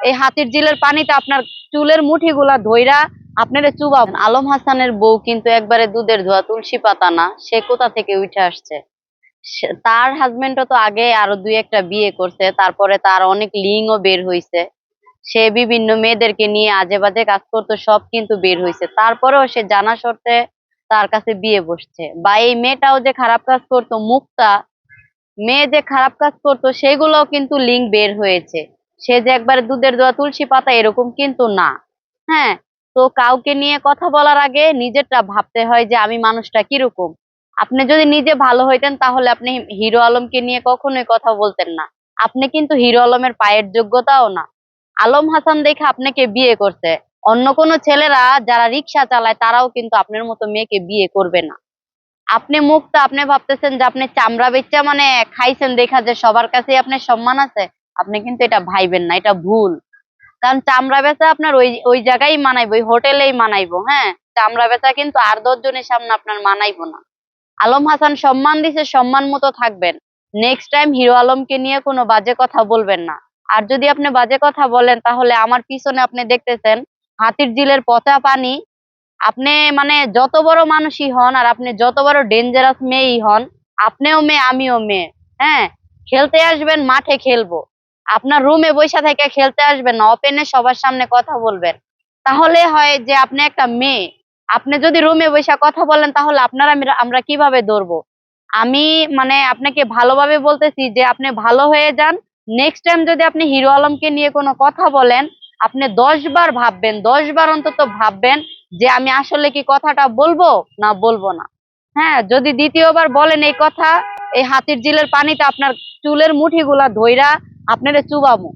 এই হাতির জিলের পানিতে আপনার চুলের মুঠিগুলা ধইরা আপনারা চুবাব আলম হাসানের বউ কিন্তু একবারে দুধের ধোয়া, তুলসী পাতা না, সে কোথা থেকে উঠে আসছে? তার হাজবেন্ডও তো আগে আরও দুই একটা বিয়ে করছে, তারপরে তার অনেক লিঙ্কও বের হইছে। সে বিভিন্ন মেয়েদেরকে নিয়ে আজে বাজে কাজ করতো, সব কিন্তু বের হইছে। তারপরেও সে জানা শর্তে তার কাছে বিয়ে বসছে। বা এই মেয়েটাও যে খারাপ কাজ করতো, মুক্তা, মেয়ে যে খারাপ কাজ করতো, সেগুলোও কিন্তু লিঙ্ক বের হয়েছে। সে যে একবার দুধের দোয়া তুলসী পাতা এরকম কিন্তু না। হ্যাঁ তো কাউকে নিয়ে কথা বলার আগে নিজেরটা ভাবতে হয় যে আমি মানুষটা কীরকম। আপনি যদি নিজে ভালো হইতেন তাহলে আপনি হিরো আলমকে নিয়ে কখনোই কথা বলতেন না। আপনি কিন্তু হিরো আলমের পায়ের যোগ্যতাও না। আলম হাসান দেখে আপনাকে বিয়ে করছে। অন্য কোনো ছেলেরা যারা রিক্সা চালায় তারাও কিন্তু আপনার মতো মেয়েকে বিয়ে করবে না। আপনি মুক্ত, আপনি ভাবতেছেন যে আপনি চামড়া বেচা মানে খাইছেন, দেখা যে সবার কাছেই আপনার সম্মান আছে। আপনি কিন্তু এটা ভাইবেন না, এটা ভুল। কারণ চামড়া বেচা আপনার ওই ওই জায়গায় মানাইবো, ওই হোটেলেই মানাইবো হ্যাঁ? চামড়া বেচা কিন্তু আর দশ জনের সামনে আপনার মানাইবো না। আলম হাসান সম্মান দিছে, সম্মান মতো থাকবেন। নেক্সট টাইম হিরো আলমকে নিয়ে কোনো বাজে কথা বলবেন না। আর যদি আপনি বাজে কথা বলেন, তাহলে আমার পিছনে আপনি দেখতেছেন, হাতির জিলের পচা পানি। আপনি মানে যত বড় মানুষই হন, আর আপনি যত বড় ডেঞ্জারাস মেয়েই হন, আপনিও মেয়ে, আমিও মেয়ে হ্যাঁ? খেলতে আসবেন, মাঠে খেলব। আপনার রুমে বসে থেকে খেলতে আসবেন না ওপেনে সবার সামনে কথা বলবেন। তাহলে হয় যে আপনি একটা মেয়ে, আপনি যদি রুমে বসে কথা বলেন তাহলে আপনারা আমরা- কীভাবে ধরবো? আমি মানে আপনাকে ভালোভাবে বলতেছি যে আপনি ভালো হয়ে যান। নেক্সট টাইম যদি আপনি হিরো আলমকে নিয়ে কোনো কথা বলেন, আপনি দশ বার ভাববেন, দশ বার অন্তত ভাববেন যে আমি আসলে কি কথাটা বলব না বলব না। হ্যাঁ যদি দ্বিতীয়বার বলেন এই কথা, এই হাতির জিলের পানিতে আপনার চুলের মুঠিগুলা ধইরা আপনারা চুবামু